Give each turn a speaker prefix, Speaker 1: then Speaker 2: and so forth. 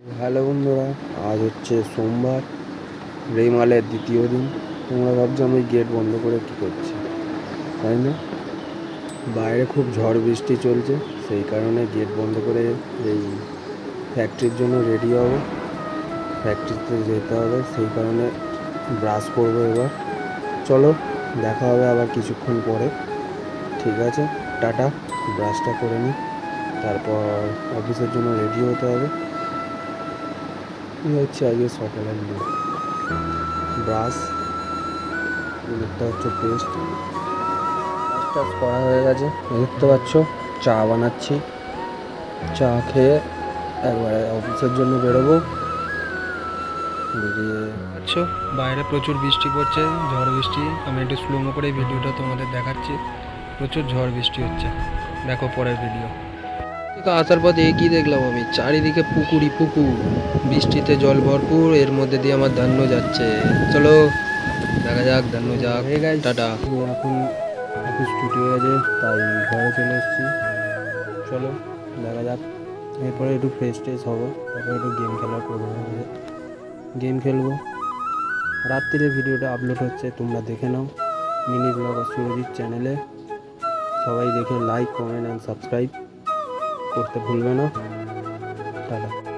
Speaker 1: Hello বন্ধুরা, আজ হচ্ছে সোমবার, রেমালের দ্বিতীয় দিন। তোমরা ভাবছ আমি গেট বন্ধ করে কী করছি, তাই না? বাইরে খুব ঝড় বৃষ্টি চলছে, সেই কারণে গেট বন্ধ করে এই ফ্যাক্টরির জন্য রেডি হব। ফ্যাক্টরিতে যেতে হবে, সেই কারণে ব্রাশ করব এবার। চলো, দেখা হবে আবার কিছুক্ষণ পরে। ঠিক আছে, টাটা ব্রাশটা করে নিই তারপর অফিসের জন্য রেডি হতে হবে। এই হচ্ছে আজকে সকালের লুক ব্রাশ একটা হচ্ছে পেস্ট টাচ করা হয়ে গেছে। দেখতে পাচ্ছ চা বানাচ্ছি। চা খেয়ে একবারে অফিসের জন্য বেরোবো। বেরিয়ে
Speaker 2: আচ্ছা বাইরে প্রচুর বৃষ্টি পড়ছে ঝড় বৃষ্টি। আমি একটু স্লোমো করে ভিডিওটা তোমাদের দেখাচ্ছি। প্রচুর ঝড় বৃষ্টি হচ্ছে। দেখো পরের ভিডিও আসার পথে কি দেখলাম আমি চারিদিকে পুকুরি পুকুর বৃষ্টিতে জল ভরপুর এর মধ্যে দিয়ে আমার ধান্য যাচ্ছে। চলো দেখা যাক ধান্য যাক।
Speaker 1: হয়ে গেছে
Speaker 2: টাটা।
Speaker 1: এখন অফিস ছুটি হয়ে গেছে তাই ঘরে চলে এসেছি। চলো দেখা যাক। এরপরে একটু ফ্রেশ ট্রেশ হব তারপরে একটু গেম খেলার হবে। গেম খেলব। রাত্রিরে ভিডিওটা আপলোড হচ্ছে তোমরা দেখে নাও। মিনি ব্লগার সুরজিৎ চ্যানেলে সবাই দেখে লাইক কমেন্ট অ্যান্ড সাবস্ক্রাইব করতে ভুলবে না। টাটা